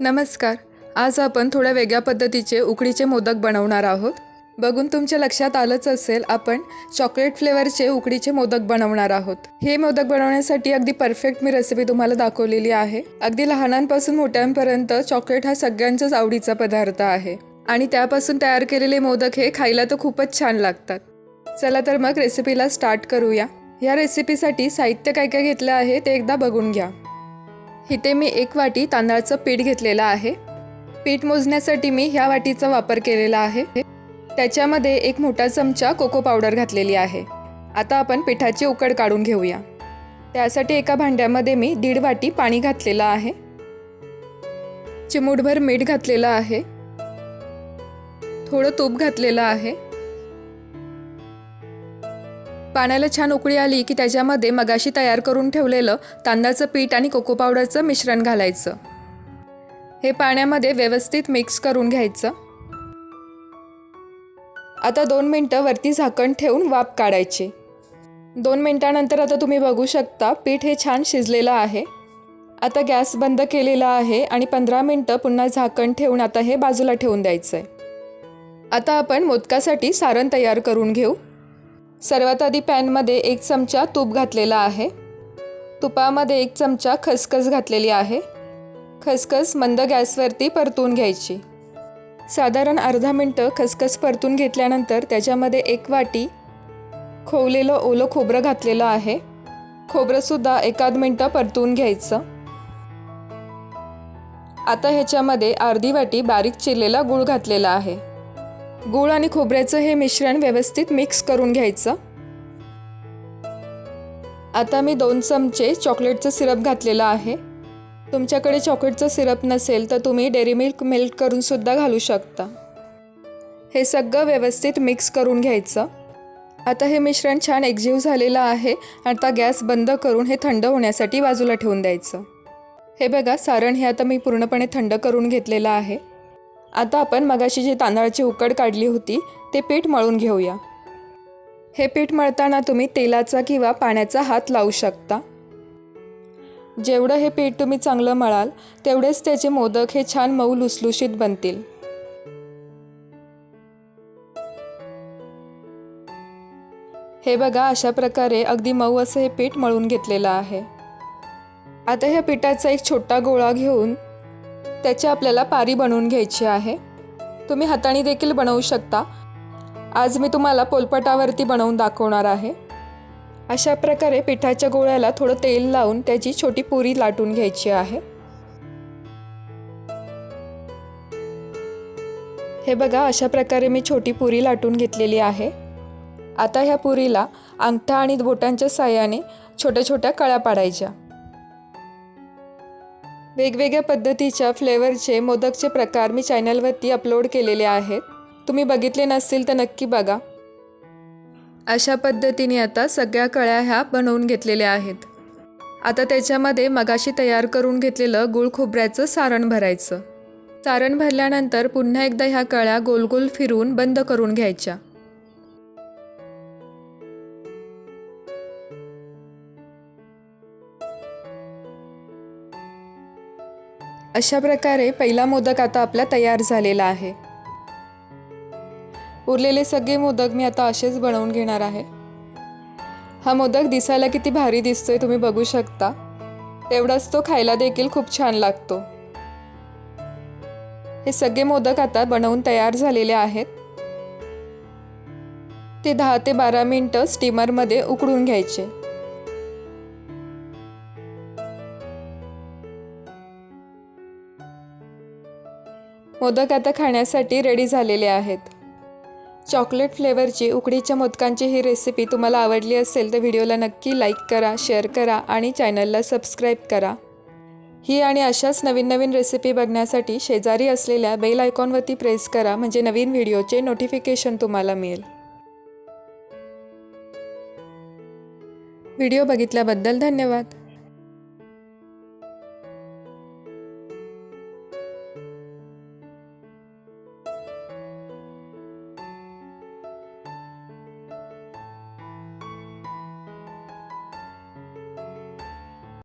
नमस्कार. आज आपण थोड्या वेगळ्या पद्धतीचे उकडीचे मोदक बनवणार आहोत. बघून तुमच्या लक्षात आलंच असेल आपण चॉकलेट फ्लेवरचे उकडीचे मोदक बनवणार आहोत. हे मोदक बनवण्यासाठी अगदी परफेक्ट मी रेसिपी तुम्हाला दाखवलेली आहे. अगदी लहानांपासून मोठ्यांपर्यंत चॉकलेट हा सगळ्यांचाच आवडीचा पदार्थ आहे. आणि त्यापासून तयार केलेले मोदक हे खायला तर खूपच छान लागतात. चला तर मग रेसिपीला स्टार्ट करूया. या रेसिपीसाठी साहित्य काय काय घेतलं आहे ते एकदा बघून घ्या. इथे मी एक वाटी तांदळाचं पीठ घेतलेलं आहे. पीठ मोजण्यासाठी मी ह्या वाटीचा वापर केलेला आहे. त्याच्यामध्ये एक मोठा चमचा कोको पावडर घातलेली आहे. आता आपण पिठाची उकड काढून घेऊया. त्यासाठी एका भांड्यामध्ये मी दीड वाटी पाणी घातलेलं आहे. चिमूटभर मीठ घातलेलं आहे. थोडं तूप घातलेलं आहे. पाण्याला छान उकळी आली की त्याच्यामध्ये मगाशी तयार करून ठेवलेलं तांदळाचं पीठ आणि कोको पावडरचं मिश्रण घालायचं. हे पाण्यामध्ये व्यवस्थित मिक्स करून घ्यायचं. आता दोन मिनटं वरती झाकण ठेवून वाफ काढायची. दोन मिनटानंतर आता तुम्ही बघू शकता पीठ हे छान शिजलेलं आहे. आता गॅस बंद केलेला आहे आणि पंधरा मिनटं पुन्हा झाकण ठेवून आता हे बाजूला ठेवून द्यायचं आहे आता आपण मोदकासाठी सारण तयार करून घेऊ. सर्वात आधी पॅनमध्ये एक चमचा तूप घातलेला आहे. तुपामध्ये एक चमचा खसखस घातलेली आहे. खसखस मंद गॅसवरती परतून घ्यायची. साधारण अर्धा मिनटं खसखस परतून घेतल्यानंतर त्याच्यामध्ये एक वाटी खोवलेलं ओलं खोबरं घातलेलं आहे. खोबरंसुद्धा एकाद मिनटं परतून घ्यायचं. आता ह्याच्यामध्ये अर्धी वाटी बारीक चिरलेला गूळ घातलेला आहे. गूळ आणि खोबऱ्याचं हे मिश्रण व्यवस्थित मिक्स करून घ्यायचं. आता मी दोन चमचे चॉकलेटचं सिरप घातलेलं आहे. तुमच्याकडे चॉकलेटचं सिरप नसेल तर तुम्ही डेअरी मिल्क मेल्ट करूनसुद्धा घालू शकता. हे सगळं व्यवस्थित मिक्स करून घ्यायचं. आता हे मिश्रण छान एकजीव झालेलं आहे. आता गॅस बंद करून हे थंड होण्यासाठी बाजूला ठेवून द्यायचं. हे बघा सारण हे आता मी पूर्णपणे थंड करून घेतलेलं आहे. आता आपण मगाशी जी तांदळाची उकड काढली होती ते पीठ मळून घेऊया. हे पीठ मळताना तुम्ही तेलाचा किंवा पाण्याचा हात लावू शकता. जेवढं हे पीठ तुम्ही चांगलं मळाल तेवढेच त्याचे मोदक हे छान मऊ लुसलुशीत बनतील. हे बघा अशा प्रकारे अगदी मऊ असं हे पीठ मळून घेतलेलं आहे. आता ह्या पिठाचा एक छोटा गोळा घेऊन त्याची आपल्याला पारी बनवून घ्यायची आहे. तुम्ही हाताने देखील बनवू शकता. आज मी तुम्हाला पोलपटावरती बनवून दाखवणार आहे. अशा प्रकारे पिठाच्या गोळ्याला थोडं तेल लावून त्याची छोटी पुरी लाटून घ्यायची आहे. हे बघा अशा प्रकारे मी छोटी पुरी लाटून घेतलेली आहे. आता ह्या पुरीला अंगठा आणि बोटांच्या साह्याने छोट्या छोट्या कळ्या पाडायच्या. वेगवेगळ्या पद्धतीच्या फ्लेवरचे मोदकचे प्रकार मी चॅनलवरती अपलोड केलेले आहेत. तुम्ही बघितले नसतील तर नक्की बघा. अशा पद्धतीने आता सगळ्या कळ्या ह्या बनवून घेतलेल्या आहेत. आता त्याच्यामध्ये मगाशी तयार करून घेतलेलं गुळ खोबऱ्याचं सारण भरायचं. सारण भरल्यानंतर पुन्हा एकदा ह्या कळ्या गोल गोल बंद करून घ्यायच्या. अशा प्रकारे पहिला मोदक आता आपला तयार झालेला आहे. उरलेले सगळे मोदक मी आता असेच बनवून घेणार आहे. हा मोदक दिसायला किती भारी दिसतोय तुम्ही बघू शकता. तेवढाच तो खायला देखील खूप छान लागतो. हे सगळे मोदक आता बनवून तयार झालेले आहेत. ते दहा ते बारा मिनटं स्टीमरमध्ये उकडून घ्यायचे. मोदक आता खाण्यासाठी रेडी झालेले आहेत. चॉकलेट फ्लेवरची उकडीच्या मोदकांची ही रेसिपी तुम्हाला आवडली असेल तर व्हिडिओला नक्की लाईक करा शेअर करा आणि चॅनलला सबस्क्राईब करा. ही आणि अशाच नवीन नवीन रेसिपी बघण्यासाठी शेजारी असलेल्या बेल आयकॉनवरती प्रेस करा म्हणजे नवीन व्हिडिओचे नोटिफिकेशन तुम्हाला मिळेल. व्हिडिओ बघितल्याबद्दल धन्यवाद.